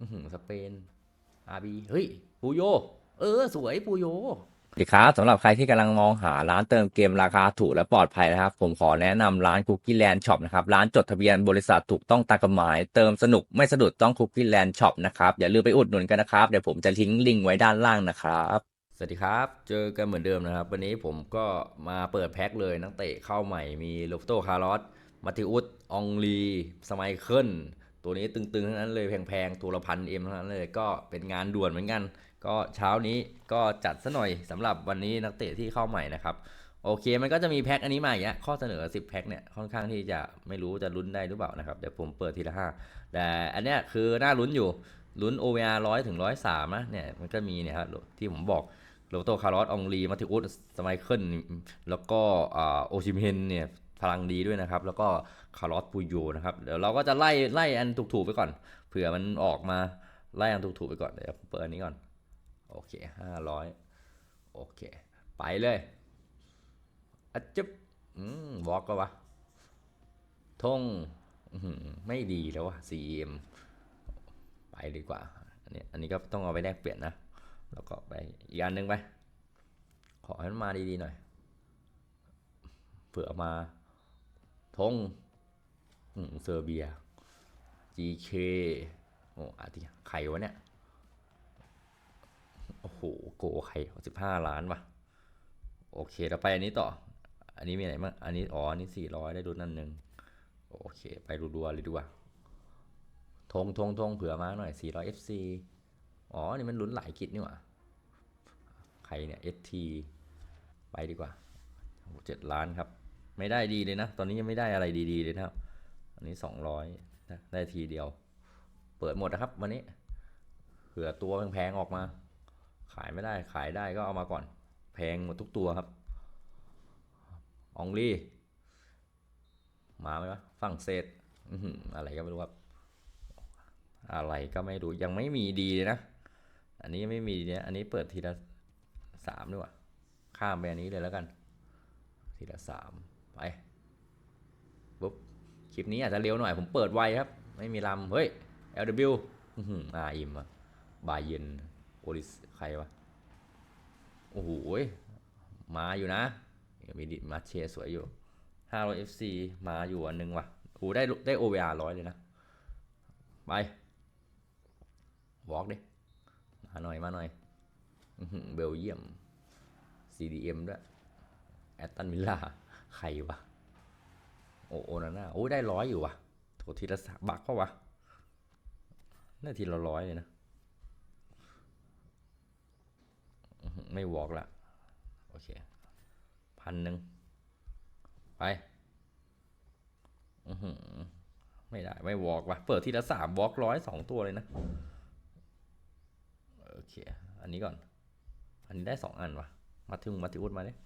อื้อหือสเปนอาบีเฮ้ยปูโย เออ สวยปูโยสวัสดีครับสำหรับใครที่กำลังมองหาร้านเติมเกมราคาถูกและปลอดภัยนะครับ ผมขอแนะนำร้าน Cookie Land Shop นะครับ ร้านจดทะเบียนบริษัทถูกต้องตามกฎหมาย เติมสนุกไม่สะดุดต้อง Cookie Land Shop นะครับ อย่าลืมไปอุดหนุนกันนะครับ เดี๋ยวผมจะทิ้งลิงก์ไว้ด้านล่างนะครับ สวัสดีครับ เจอกันเหมือนเดิมนะครับ วันนี้ผมก็มาเปิดแพ็คเลยนักเตะเข้าใหม่มีโรเบโตคาร์ลอสมาติอุสองลี สไมเคิล ตัวนี้ตึงๆทั้งนั้นเลยแพงๆตัวละพันเอ็มทั้งนั้นเลยก็เป็นงานด่วนเหมือนกัน ก็เช้านี้ก็จัดซะหน่อยสำหรับวันนี้นักเตะที่เข้าใหม่นะครับโอเค มันก็จะมีแพ็คอันนี้มาอย่างเงี้ยข้อเสนอ 10 แพ็คเนี่ยค่อนข้างที่จะไม่รู้จะลุ้นได้หรือเปล่านะครับ เดี๋ยวผมเปิดทีละห้าแต่อันเนี้ยคือน่าลุ้นอยู่ลุ้น OVR ร้อยถึงร้อยสามนะเนี่ยมันก็มีเนี่ยครับที่ผมบอกโรเบโตคาร์ลอสองลีมาติอุสสไมเคิลแล้วก็โอชิเมนเนี่ย พลังดีด้วยนะครับ แล้วก็คาร์ลอสปูโยนะครับ เดี๋ยวเราก็จะไล่ไล่อันถูกๆไปก่อน เผื่อมันออกมาไล่อันถูกๆไปก่อน เดี๋ยวเปิดอันนี้ก่อน โอเคห้าร้อยโอเค ไปเลยอะจึ๊บอืมวอล์กก็วะทงอื้อหือไม่ดีแล้ววะ CM ไปดีกว่า อันนี้อันนี้ก็ต้องเอาไปแลกเปลี่ยนนะ แล้วก็ไปอีกอันหนึ่งไป ขอให้มันมาดีๆหน่อย เผื่อมา ทงเซอร์เบีย GK โอ้อาทิใครวะเนี่ย โอ้โห โกใครสิบห้าล้านวะโอเคเราไปอันนี้ต่อ อันนี้มีอะไรบ้าง อันนี้ อ๋อ อันนี้สี่ร้อยได้ดูนั่นหนึ่งโอเค ไปรัวๆเลยดีกว่าทงทงทงเผื่อมาหน่อยสี่ร้อย FC อ๋อ นี่มันลุ้นหลายกิจนี่หว่า ใครเนี่ย ST ไปดีกว่าเจ็ดล้านครับ ไม่ได้ดีเลยนะ ตอนนี้ยังไม่ได้อะไรดีๆเลยนะอันนี้สองร้อยได้ทีเดียว เปิดหมดนะครับวันนี้เผื่อตัวแพงๆออกมา ขายไม่ได้ขายได้ก็เอามาก่อน แพงหมดทุกตัวครับองลี่มาไหมวะฝรั่งเศสอะไรก็ไม่รู้ครับ อะไรก็ไม่รู้ยังไม่มีดีเลยนะ อันนี้ยังไม่มีเนี่ยอันนี้เปิดทีละสามด้วยว่ะข้ามไปอันนี้เลยแล้วกัน ทีละสาม ไปปุ๊บคลิปนี้อาจจะเร็วหน่อย ผมเปิดไวครับ ไม่มีลำ เฮ้ย LW อื้อหืออาอิมอะบายเย็นโอริสใครวะ โอ้โหมาอยู่นะ มีดิมาเชสวยอยู่500 FC มาอยู่อันนึงว่ะโอ้ได้ได้ OVR ร้อยเลยนะ ไปวอล์กดิ มาหน่อยมาหน่อยเบลเยียม CDM ด้วยแอตตันวิลล่า ใครวะ โอโอนาน่าโอ้ยได้ร้อยอยู่วะโถทีละสามบักเพราะวะน่าทีละร้อยเลยนะ ไม่วอล์กละ โอเคพันหนึ่งไปอื้อไม่ได้ ไม่วอล์กว่ะ เปิดทีละสามวอล์กร้อยสองตัวเลยนะ โอเค อันนี้ก่อน อันนี้ได้สองอันวะมาถึงมาติอุดมาเนี่ย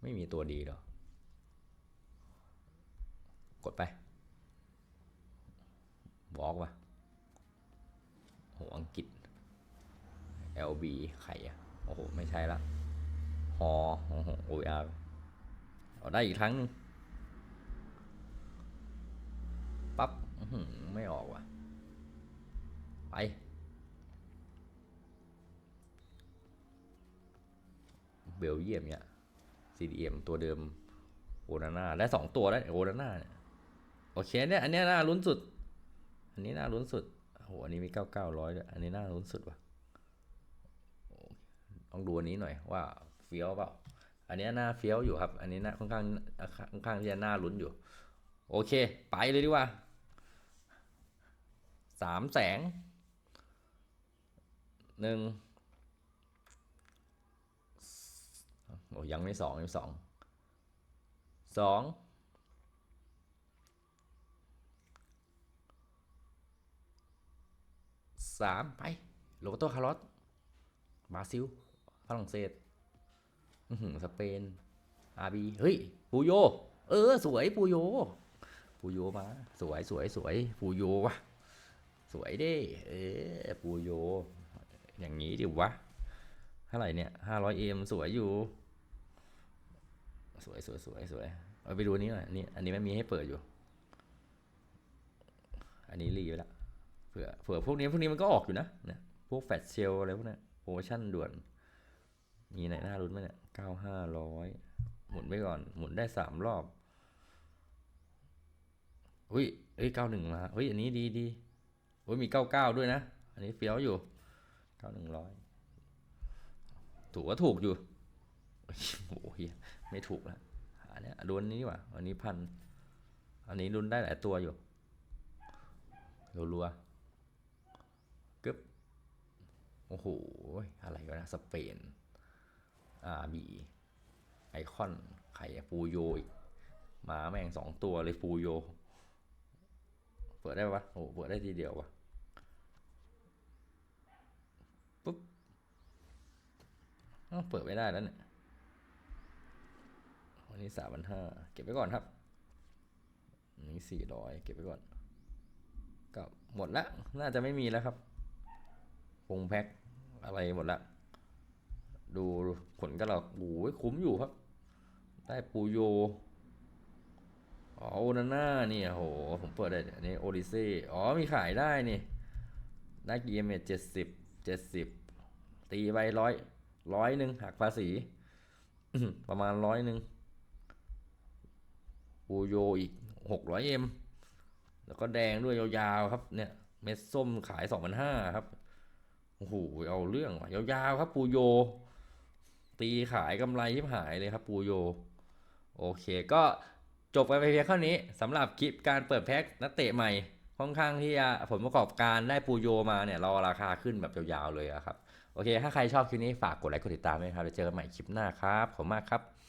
ไม่มีตัวดีหรอกกดไปวอกว่ะโหอังกฤษ LB ไข่อะโอ้โห ไม่ใช่ละฮอโอ้โห OR เอาได้อีกครั้งนึงปั๊บไม่ออกว่ะ ไป เบลเยียมเนี่ย CDM ตัวเดิมโอนาน่าได้สองตัวแล้วโอนาน่าเนี่ยโอเคเนี่ยอันนี้น่าลุ้นสุด อันนี้น่าลุ้นสุดโอ้โหอันนี้มีเก้าเก้าร้อยด้วยอันนี้น่าลุ้นสุดว่ะต้องดูอันนี้หน่อยว่าเฟี้ยวเปล่าอันนี้น่าเฟี้ยวอยู่ครับ อันนี้น่าค่อนข้างค่อนข้างที่จะน่าลุ้นอยู่ โอเค ไปเลยดีกว่าสามแสงหนึ่งโอ้ ยังไม่สองยังสองสองสามไป โรเบโตคาร์ลอสบราซิล ฝรั่งเศสสเปน อาบี เฮ้ย ปูโย เออ สวย ปูโย ปูโยมา สวยสวยสวย ปูโยวะ สวยด้เออปูโย อย่างนี้ดิวะ เท่าไหร่เนี่ยห้าร้อยเอ็มสวยอยู่ สวยสวยสวยสวยเอาไปดูนี้หน่อยนนี้อันนี้ไม่มีให้เปิดอยู่ อันนี้รีไว้ละเผื่อเผื่อพวกนี้พวกนี้มันก็ออกอยู่นะเนี่ยพวกแฟตเซลอะไรพวกนี้ยโปรโมชั่นด่วน มีไหนหน้ารุ้นไหมเนี่ยเก้าห้าร้อยหมุนไปก่อน หมุนได้สามรอบอุ้ยเอ้ยเก้าหนึ่งมาเฮ้ยอันนี้ดีดีอุ้ยมีเก้าเก้าด้วยนะ อันนี้เฟี้ยวอยู่เก้าหนึ่งร้อยถูกก็ถูกอยู่โอ้ย ไม่ถูกแล้วอันเนี้ยดูอันนี้ว่าอันนี้พัน อันนี้รุ่นได้หลายตัวอยู่รัวๆกึบโอ้โห อะไรกันนะ สเปนอาบีไอคอน ไข่ปูโยอีกมาแม่งสองตัวเลยปูโย เปิดได้ปะโอ้เปิดได้ทีเดียววะปุ๊บเปิดไม่ได้แล้วเนี่ย นนี้สามพันห้าเก็บไว้ก่อนครับอันนี้สี่ร้อยเก็บไว้ก่อนก็หมดละน่าจะไม่มีแล้วครับพงแพ็คอะไรหมดละดูผลก็เราโอ้ยคุ้มอยู่ครับ ได้ปูโยอ๋อโอนาน่านี่โห ผมเปิดได้อันนี้โอดิเซ่อ๋อมีขายได้นี่ได้กี่เอ็มเจ็ดสิบเจ็ดสิบตีไปร้อยร้อยหนึ่งหักภาษีประมาณร้อยหนึ่ง ปูโยอีกหกร้อยเอ็มแล้วก็แดงด้วยยาวๆครับเนี่ยเม็ดส้มขายสองพันห้าครับโอ้โหเอาเรื่องว่ะยาวๆครับปูโย ตีขายกำไรที่หายเลยครับปูโย โอเคก็จบไปเพียงเท่านี้สำหรับคลิปการเปิดแพ็คนักเตะใหม่ค่อนข้างที่จะผลประกอบการได้ปูโยมาเนี่ยรอราคาขึ้นแบบยาวๆเลยครับ โอเค ถ้าใครชอบคลิปนี้ฝากกดไลค์กดติดตามด้วยครับเดี๋ยวเจอกันใหม่คลิปหน้าครับ ขอบคุณมากครับ